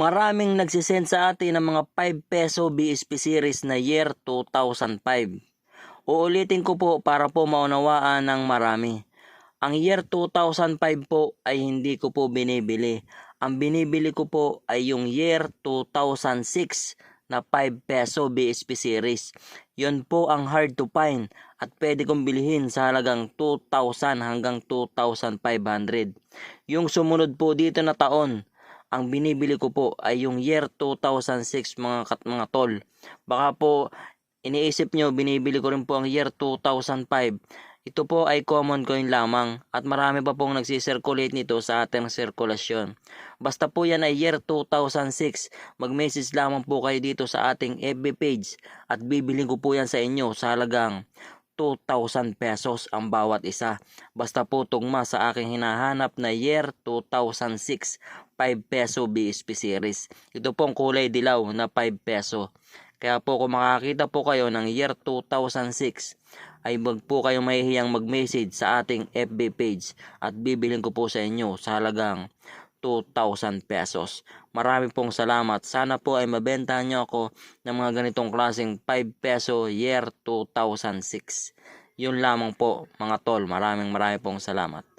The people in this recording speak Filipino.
Maraming nagsisend sa atin ng mga 5 peso BSP series na year 2005. Uulitin ko po para po maunawaan ng marami. Ang year 2005 po ay hindi ko po binibili. Ang binibili ko po ay yung year 2006 na 5 peso BSP series. Yun po ang hard to find at pwede kong bilhin sa halagang 2,000 hanggang 2,500. Yung sumunod po dito na taon, ang binibili ko po ay yung year 2006 mga kat mga tol. Baka po iniisip nyo binibili ko rin po ang year 2005. Ito po ay common coin lamang at marami pa pong nagsisirculate nito sa ating sirkulasyon. Basta po yan ay year 2006, mag-message lamang po kayo dito sa ating FB page at bibiling ko po yan sa inyo sa halagang 2,000 pesos ang bawat isa. Basta po tugma sa aking hinahanap na year 2006 5 peso BSP series. Ito pong kulay dilaw na 5 peso. Kaya po kung makakita po kayo ng year 2006 ay wag po kayong mahihiyang mag-message sa ating FB page at bibilin ko po sa inyo sa halagang 2,000 pesos. Marami pong salamat. Sana po ay mabenta nyo ako ng mga ganitong klaseng 5 peso year 2006. Yun lamang po mga tol. Maraming maraming pong salamat.